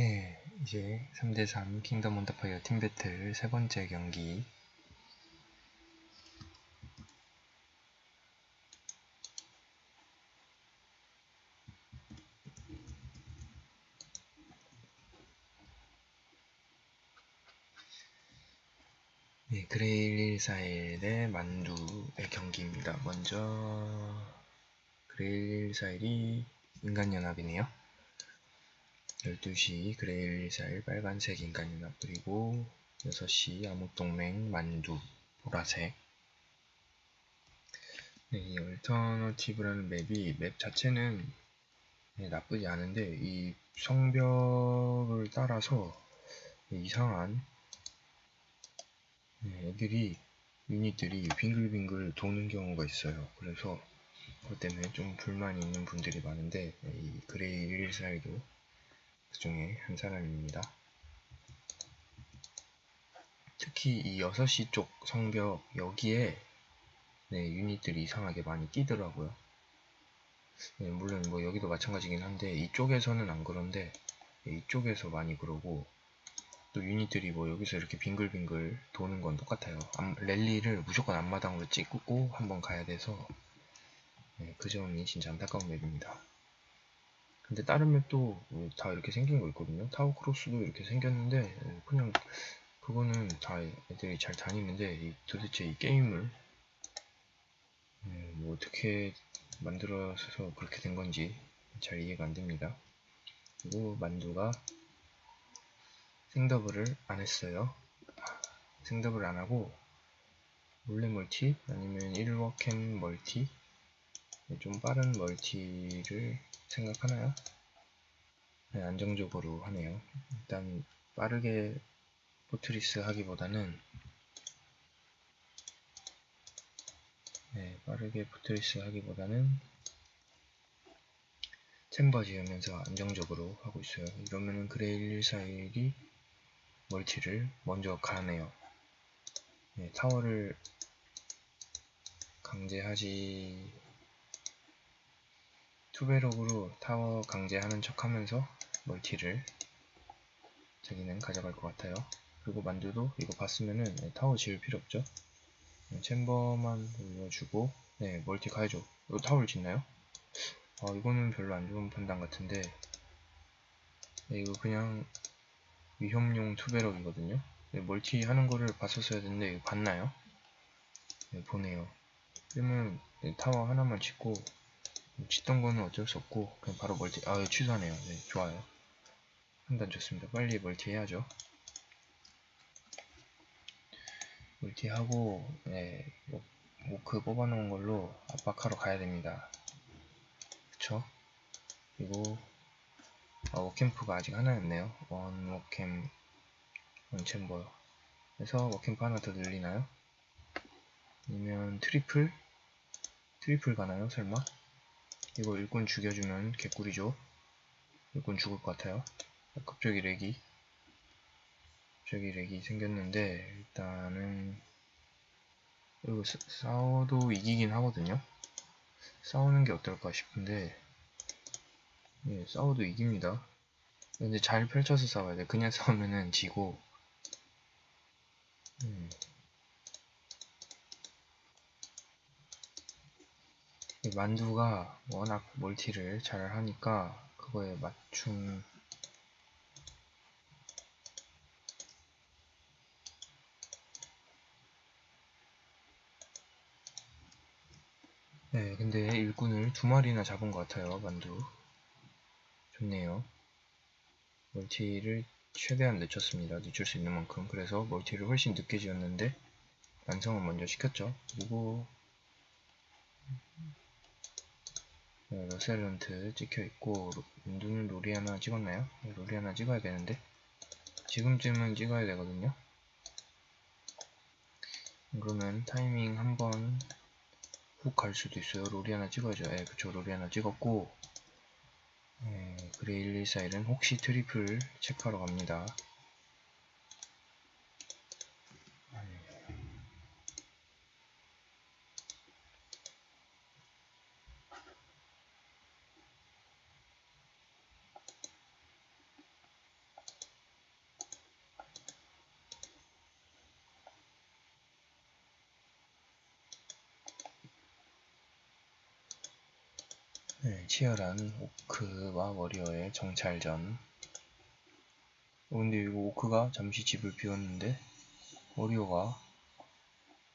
네, 이제 3대3 킹덤 원더파이어 팀 배틀 세 번째 경기 네, 그레일 141 대 만두의 경기입니다. 먼저 그레일 141이 인간연합이네요. 12시 그레일 141 빨간색 인간연합 그리고 6시 암흑동맹 만두 보라색 네, 이 얼터너티브라는 맵이 맵 자체는 네, 나쁘지 않은데 이 성벽을 따라서 이상한 네, 애들이 유닛들이 빙글빙글 도는 경우가 있어요. 그래서 그것 때문에 좀 불만이 있는 분들이 많은데 이 그레이 114에도 그 중에 한 사람입니다. 특히 이 6시 쪽 성벽 여기에 네, 유닛들이 이상하게 많이 뛰더라고요. 네, 물론 뭐 여기도 마찬가지긴 한데 이쪽에서는 안 그런데 이쪽에서 많이 그러고 또 유닛들이 뭐 여기서 이렇게 빙글빙글 도는 건 똑같아요. 랠리를 무조건 앞마당으로 찍고 한번 가야 돼서 네, 그 점이 진짜 안타까운 맵입니다. 근데 다른 맵도 다 이렇게 생긴 거 있거든요. 타워 크로스도 이렇게 생겼는데 그냥 그거는 다 애들이 잘 다니는데 도대체 이 게임을 네, 뭐 어떻게 만들어서 그렇게 된 건지 잘 이해가 안 됩니다. 그리고 만두가 생더블을 안 했어요. 생더블 안 하고 몰래 멀티 아니면 1워캠 멀티 네, 좀 빠른 멀티를 생각하나요? 네, 안정적으로 하네요. 일단 빠르게 포트리스 하기보다는 네, 빠르게 포트리스 하기보다는 챔버 지으면서 안정적으로 하고 있어요. 이러면은 그레일 141이 멀티를 먼저 가네요. 네, 타워를 강제하지 투베럭으로 타워 강제하는 척 하면서 멀티를 자기는 가져갈 것 같아요. 그리고 만두도 이거 봤으면은 네, 타워 지을 필요 없죠. 네, 챔버만 올려주고 네 멀티 가야죠. 이거 타워를 짓나요? 아 이거는 별로 안 좋은 판단 같은데 네, 이거 그냥 위험용 투베럭이거든요. 네, 멀티 하는 거를 봤었어야 되는데 이거 봤나요? 네, 보네요. 그러면 네, 타워 하나만 짓고 짓던 거는 어쩔 수 없고 그냥 바로 멀티 아 취소하네요. 네, 좋아요. 판단 좋습니다. 빨리 멀티 해야죠. 멀티 하고 네, 오크 뽑아놓은 걸로 압박하러 가야 됩니다. 그쵸? 그리고 아, 워캠프가 아직 하나였네요. 원 워캠 원챔버 그래서 워캠프 하나 더 늘리나요? 아니면 트리플? 트리플 가나요? 설마? 이거 일꾼 죽여주면 개꿀이죠. 일꾼 죽을 것 같아요. 갑자기 렉이 갑자기 렉이 생겼는데 일단은 이거 싸워도 이기긴 하거든요. 싸우는 게 어떨까 싶은데 예, 싸워도 이깁니다. 근데 잘 펼쳐서 싸워야 돼. 그냥 싸우면은 지고. 음. 만두가 워낙 멀티를 잘 하니까 그거에 맞춤 네, 근데 일꾼을 두 마리나 잡은 것 같아요, 만두. 좋네요. 멀티를 최대한 늦췄습니다. 늦출 수 있는 만큼. 그래서 멀티를 훨씬 늦게 지었는데 완성을 먼저 시켰죠. 그리고 네, 러셀런트 찍혀있고 민두는 로리 하나 찍었나요? 네, 로리 하나 찍어야 되는데 지금쯤은 찍어야 되거든요. 그러면 타이밍 한번 훅 갈 수도 있어요. 로리 하나 찍어야죠. 예, 그쵸. 로리 하나 찍었고 네, 그레일리 사일은 혹시 트리플 체크하러 갑니다. 네, 치열한 오크와 워리어의 정찰전. 어, 근데 이거 오크가 잠시 집을 비웠는데 워리어가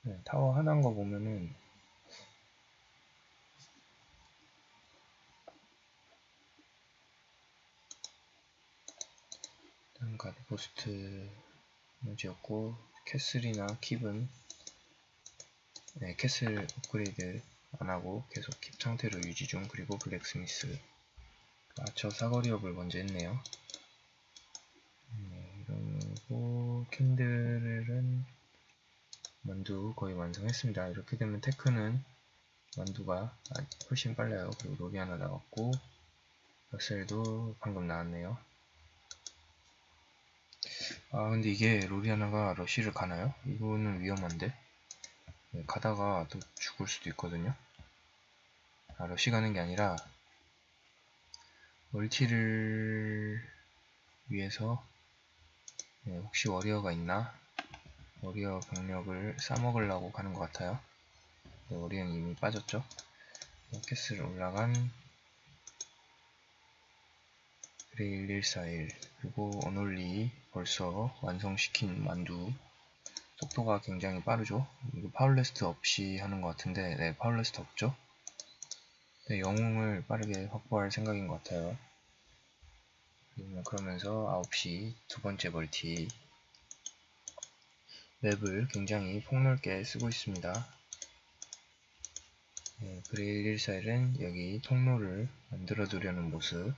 네, 타워 하나인 거 보면은 일단 가드포스트 지었고 캐슬이나 킵은 네, 캐슬 업그레이드 안하고 계속 킵 상태로 유지 중. 그리고 블랙스미스 아처 사거리업을 먼저 했네요. 네, 이러고 캔들은 만두 거의 완성했습니다. 이렇게 되면 테크는 만두가 훨씬 빨라요. 그리고 롤이 하나 나왔고 엑셀도 방금 나왔네요. 아 근데 이게 로리아나가 러쉬를 가나요? 이거는 위험한데? 네, 가다가 또 죽을 수도 있거든요. 아 러쉬 가는 게 아니라 멀티를 위해서 네, 혹시 워리어가 있나? 워리어 병력을 싸먹으려고 가는 것 같아요. 네, 워리어는 이미 빠졌죠? 캐슬 올라간 그레일 141 그리고 어놀리 벌써 완성시킨 만두 속도가 굉장히 빠르죠. 이거 파울레스트 없이 하는 것 같은데 네 파울레스트 없죠. 네, 영웅을 빠르게 확보할 생각인 것 같아요. 그러면서 9시 두 번째 멀티. 맵을 굉장히 폭넓게 쓰고 있습니다. 네, 그레일 141은 여기 통로를 만들어 두려는 모습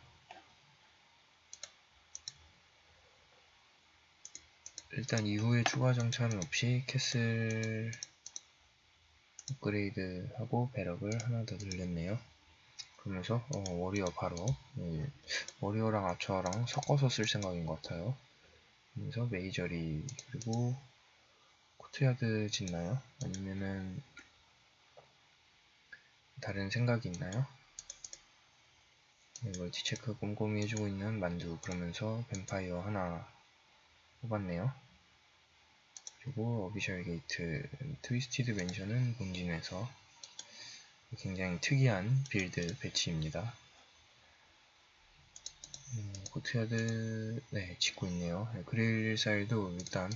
일단 이후에 추가 정찰은 없이 캐슬 업그레이드 하고 배럭을 하나 더 늘렸네요. 그러면서 어, 워리어 바로. 네, 워리어랑 아처랑 섞어서 쓸 생각인 것 같아요. 그래서 메이저리 그리고 코트야드 짓나요? 아니면은 다른 생각이 있나요? 네, 멀티 체크 꼼꼼히 해주고 있는 만두. 그러면서 뱀파이어 하나 뽑았네요 그리고 어비셜 게이트 트위스티드 멘션은 본진에서 굉장히 특이한 빌드 배치입니다. 음, 코트야드 네 짓고 있네요. 네, 그릴 사일도 일단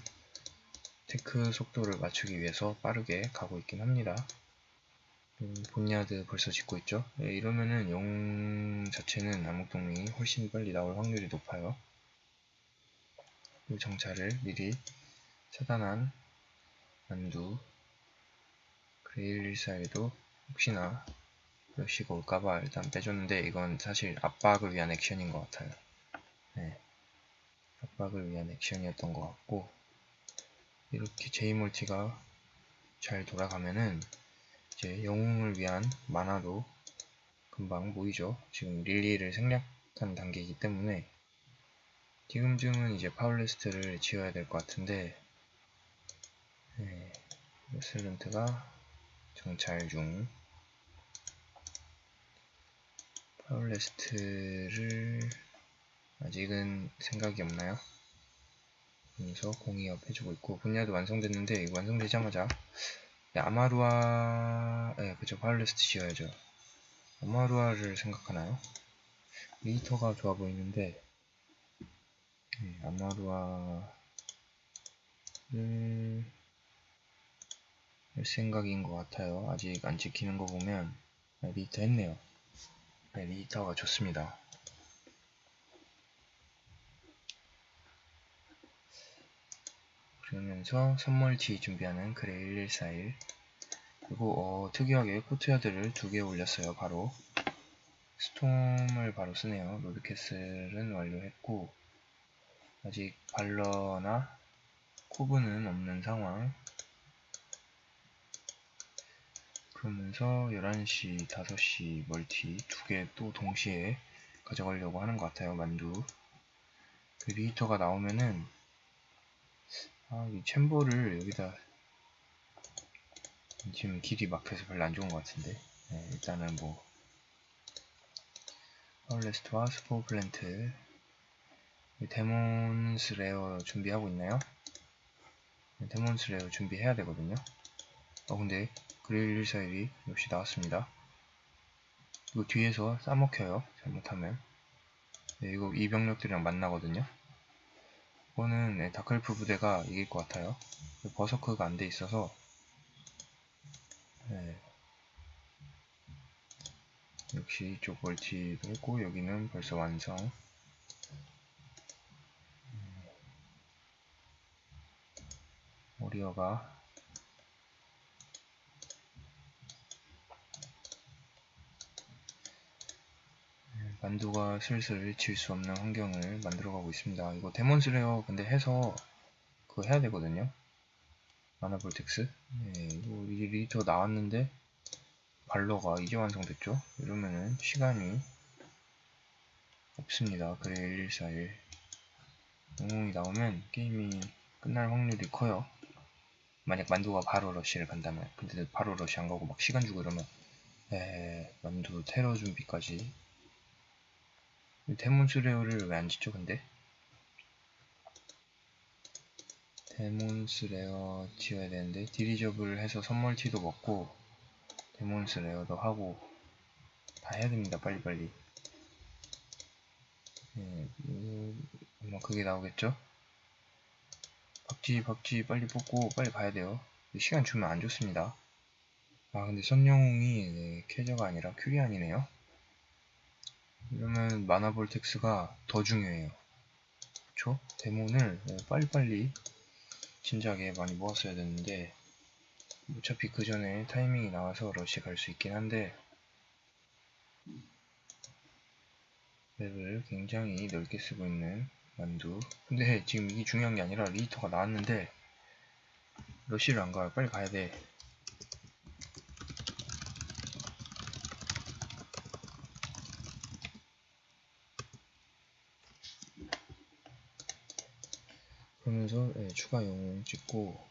테크 속도를 맞추기 위해서 빠르게 가고 있긴 합니다. 음, 본야드 벌써 짓고 있죠. 네, 이러면은 영 자체는 암흑동맹이 훨씬 빨리 나올 확률이 높아요. 이 정찰을 미리 차단한 만두 그레일 사이도 혹시나 러시가 올까봐 일단 빼줬는데 이건 사실 압박을 위한 액션인 것 같아요 네. 압박을 위한 액션이었던 것 같고 이렇게 제이멀티가 잘 돌아가면은 이제 영웅을 위한 만화도 금방 모이죠 지금 릴리를 생략한 단계이기 때문에 지금쯤은 이제 파울리스트를 지어야 될 것 같은데 네, 슬런트가 정찰 중 파울레스트를 아직은 생각이 없나요? 그래서 공이업 해주고 있고 분야도 완성됐는데 이거 완성되자마자 네, 아마루아 네 그죠 파울레스트 지어야죠 아마루아를 생각하나요? 리터가 좋아 보이는데 네, 아마루아를 할 생각인 것 같아요. 아직 안 지키는 거 보면 네, 리터 했네요. 네, 리터가 좋습니다. 그러면서 선멀티 준비하는 그레일 141 그리고 어, 특이하게 코트야드를 두 개 올렸어요. 바로 스톰을 바로 쓰네요. 로드캐슬은 완료했고 아직 발러나 코브는 없는 상황. 그러면서 11시, 5시 멀티 두 개 또 동시에 가져가려고 하는 것 같아요. 만두. 그 리히터가 나오면은 아, 이 챔버를 여기다 지금 길이 막혀서 별로 안 좋은 것 같은데. 네, 일단은 뭐 파울레스트와 스포 플랜트 데몬스 레어 준비하고 있나요? 네, 데몬스 레어 준비해야 되거든요. 어 근데 그레일 141이 역시 나왔습니다. 이거 뒤에서 싸먹혀요. 잘못하면. 네, 이거 이 병력들이랑 만나거든요. 이거는 네, 다크엘프 부대가 이길 것 같아요. 버서크가 안 돼 있어서 네. 역시 이쪽 멀티도 했고 여기는 벌써 완성 오리어가 만두가 슬슬 질 수 없는 환경을 만들어가고 있습니다. 이거 데몬스레어 근데 해서 그거 해야 되거든요. 마나볼텍스. 네, 이거 리터 나왔는데 발러가 이제 완성됐죠. 이러면은 시간이 없습니다. 그래 1141 영웅이 나오면 게임이 끝날 확률이 커요. 만약 만두가 바로 러시를 간다면 근데 바로 러시 안 가고 막 시간 주고 이러면 에 만두 테러 준비까지 데몬스레어를 왜 안 짓죠 근데? 데몬스레어 지어야 되는데 디리저블 해서 선멀티도 먹고 데몬스레어도 하고 다 해야 됩니다 빨리빨리 네, 음, 아마 그게 나오겠죠? 박쥐 박쥐 빨리 뽑고 빨리 가야 돼요 시간 주면 안 좋습니다 아 근데 선영웅이 네, 캐저가 아니라 큐리안이네요 이러면 마나볼텍스가 더 중요해요. 그쵸? 데몬을 네, 빨리빨리 진작에 많이 모았어야 되는데 어차피 그 전에 타이밍이 나와서 러시 갈 수 있긴 한데 맵을 굉장히 넓게 쓰고 있는 만두. 근데 지금 이게 중요한 게 아니라 리히터가 나왔는데 러시를 안 가요. 빨리 가야 돼. 그러면서 예, 추가 영웅 찍고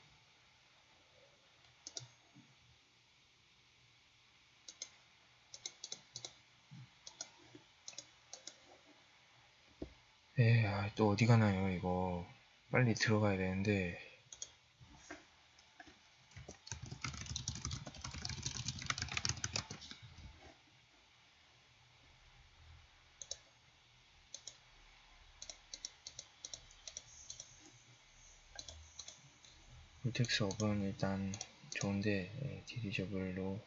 예, 아, 또 어디 가나요 이거? 빨리 들어가야 되는데. 볼텍스 업은 일단 좋은데 예, 디리저블로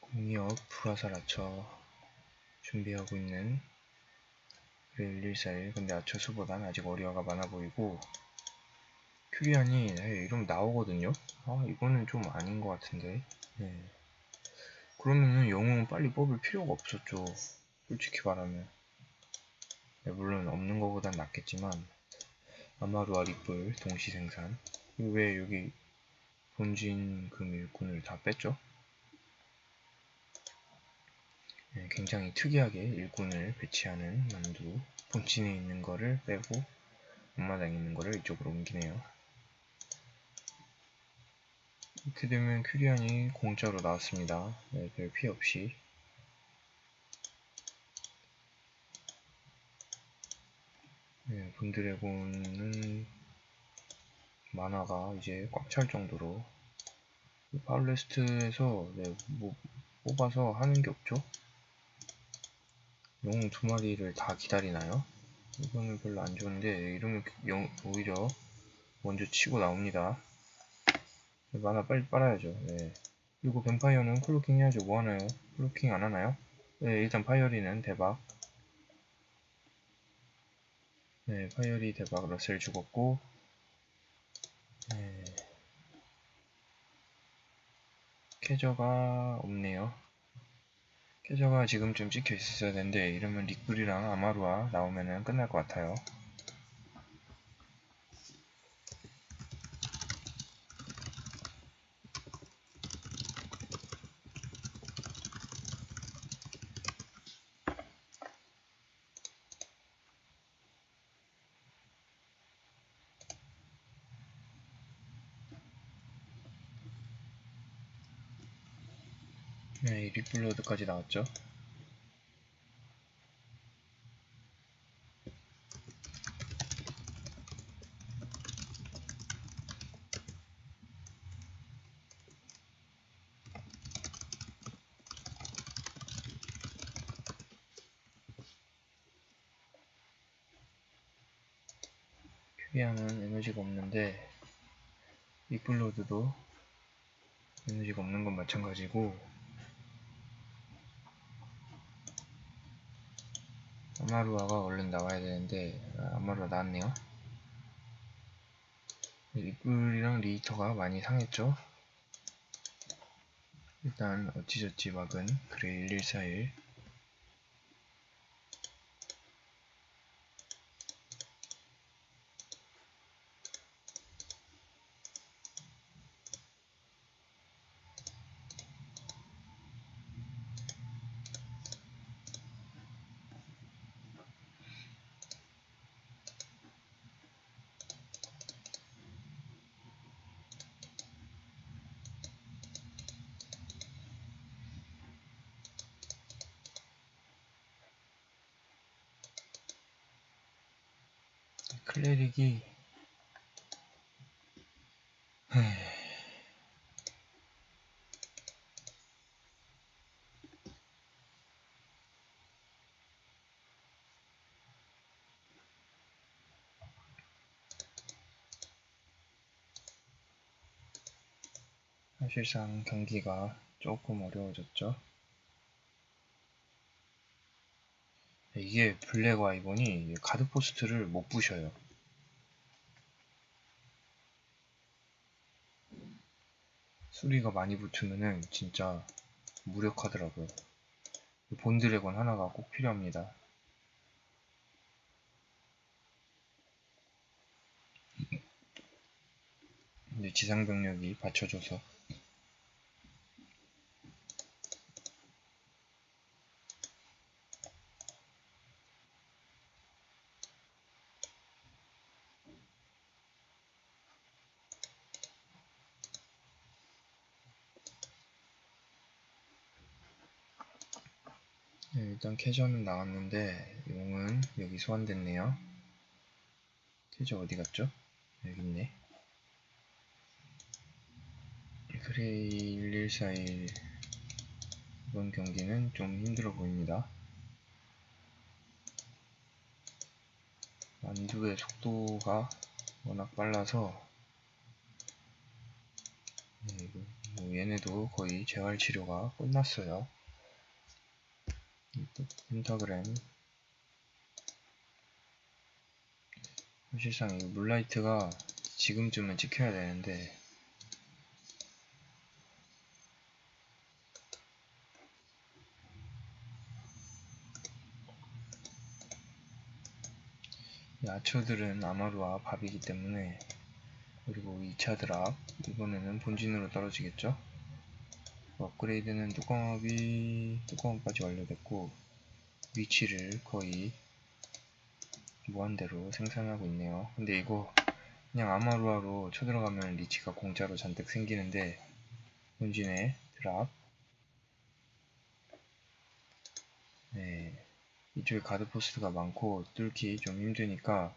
공이업 불 화살 아처 준비하고 있는 그래 114 근데 아처수보단 아직 어리어가 많아 보이고 큐리안이 네, 이러면 나오거든요. 아 이거는 좀 아닌 것 같은데. 네. 그러면은 영웅은 빨리 뽑을 필요가 없었죠. 솔직히 말하면. 네, 물론 없는 것보단 낫겠지만 아마루와 리플 동시 생산. 왜 여기 본진 금 일꾼을 다 뺐죠? 네, 굉장히 특이하게 일꾼을 배치하는 만두 본진에 있는 거를 빼고 앞마당에 있는 거를 이쪽으로 옮기네요. 이렇게 되면 큐리안이 공짜로 나왔습니다. 네, 별 피해 없이. 네, 분드래곤은 만화가 이제 꽉 찰 정도로 파울레스트에서 네, 뭐 뽑아서 하는 게 없죠 용 두 마리를 다 기다리나요? 이거는 별로 안 좋은데 이러면 영, 오히려 먼저 치고 나옵니다. 만화 빨리 빨아야죠. 네. 그리고 뱀파이어는 클로킹 해야죠. 뭐하나요? 클로킹 안하나요? 네 일단 파이어리는 대박 네 파이어리 대박 러셀 죽었고 네. 캐저가 없네요. 캐저가 지금쯤 찍혀 있어야 되는데 이러면 리플이랑 아마루아 나오면은 끝날 것 같아요. 네, 리플로드까지 나왔죠. 큐비하면 에너지가 없는데 리플로드도 에너지가 없는 건 마찬가지고 아마루아가 얼른 나와야 되는데 아, 아마루아 나왔네요. 리플이랑 리히터가 많이 상했죠? 일단 어찌저찌 막은 그레이 1141 클레릭이 사실상 경기가 조금 어려워졌죠. 이게 블랙 와이번이 가드 포스트를 못 부셔요. 수리가 많이 붙으면은 진짜 무력하더라고요. 본드래곤 하나가 꼭 필요합니다. 근데 지상병력이 받쳐줘서 네, 일단 캐저는 나왔는데 용은 여기 소환됐네요. 캐저 어디 갔죠? 여기 있네. 그레이 1141 이번 경기는 좀 힘들어 보입니다. 만두의 속도가 워낙 빨라서 네, 뭐 얘네도 거의 재활 치료가 끝났어요. 펜타그램. 사실상 이 물라이트가 지금쯤은 찍혀야 되는데. 아처들은 아마루와 밥이기 때문에 그리고 2차 드랍 이번에는 본진으로 떨어지겠죠? 업그레이드는 뚜껑업이 뚜껑업까지 완료됐고 위치를 거의 무한대로 생산하고 있네요 근데 이거 그냥 아마루아로 쳐들어가면 리치가 공짜로 잔뜩 생기는데 본진에 드랍 네, 이쪽에 가드포스트가 많고 뚫기 좀 힘드니까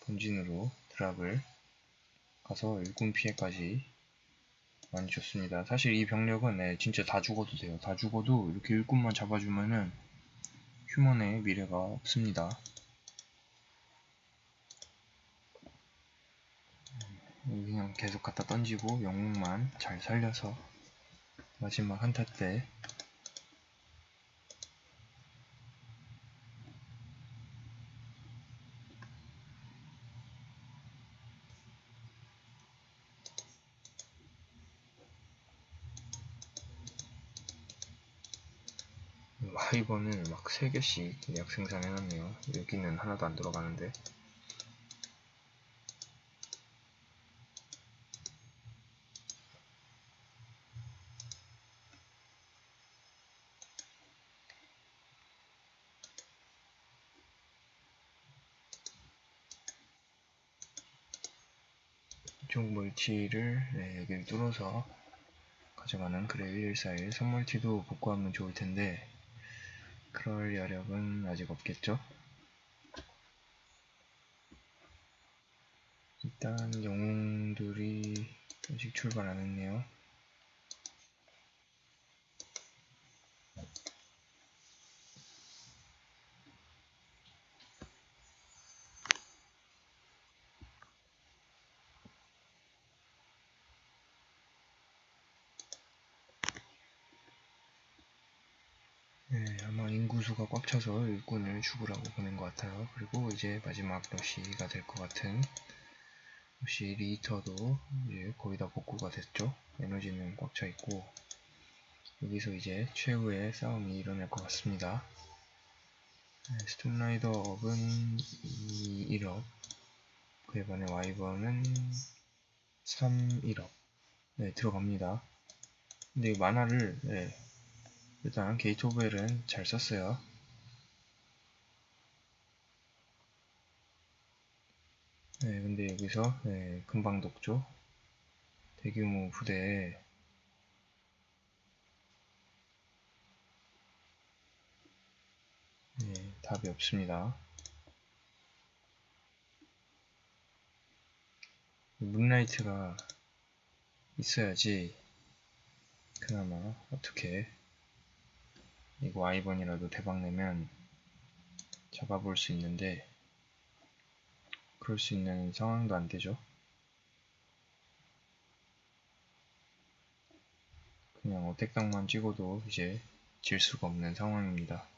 본진으로 드랍을 가서 일군 피해까지 많이 줬습니다. 사실 이 병력은 네, 진짜 다 죽어도 돼요. 다 죽어도 이렇게 일꾼만 잡아주면은 휴먼의 미래가 없습니다. 음, 그냥 계속 갖다 던지고 영웅만 잘 살려서 마지막 한타 때 하이버는 막 3개씩 약 생산해놨네요. 여기는 하나도 안 들어가는데. 이쪽 멀티를 네, 여기를 뚫어서 가져가는 그래 1141 선물티도 복구하면 좋을 텐데 그럴 여력은 아직 없겠죠? 일단 영웅들이 아직 출발 안 했네요. 네, 아마 인구수가 꽉 차서 일꾼을 죽으라고 보낸 것 같아요. 그리고 이제 마지막 러시가 될 것 같은 러시 리터도 이제 거의 다 복구가 됐죠. 에너지는 꽉 차 있고 여기서 이제 최후의 싸움이 일어날 것 같습니다. 네, 스톰라이더 업은 1업 그에 반해 와이번은 3, 1업 네, 들어갑니다. 근데 만화를 네, 일단 게이트 오브 헬은 잘 썼어요. 네, 근데 여기서 네, 금방 독죠. 대규모 부대에 네, 답이 없습니다. 문라이트가 있어야지 그나마 어떻게 이거 아이번이라도 대박내면 잡아볼 수 있는데 그럴 수 있는 상황도 안 되죠. 그냥 어택당만 찍어도 이제 질 수가 없는 상황입니다.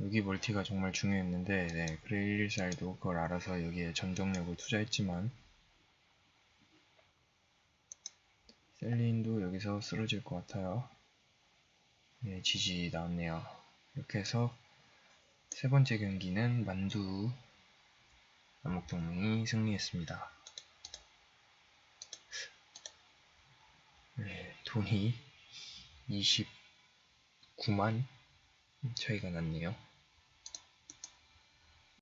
여기 멀티가 정말 중요했는데 네, 그레이 114도 그걸 알아서 여기에 전정력을 투자했지만 셀린도 여기서 쓰러질 것 같아요. 네, 지지 나왔네요. 이렇게 해서 세 번째 경기는 만두 남북동맹이 승리했습니다. 네, 돈이 29만 차이가 났네요.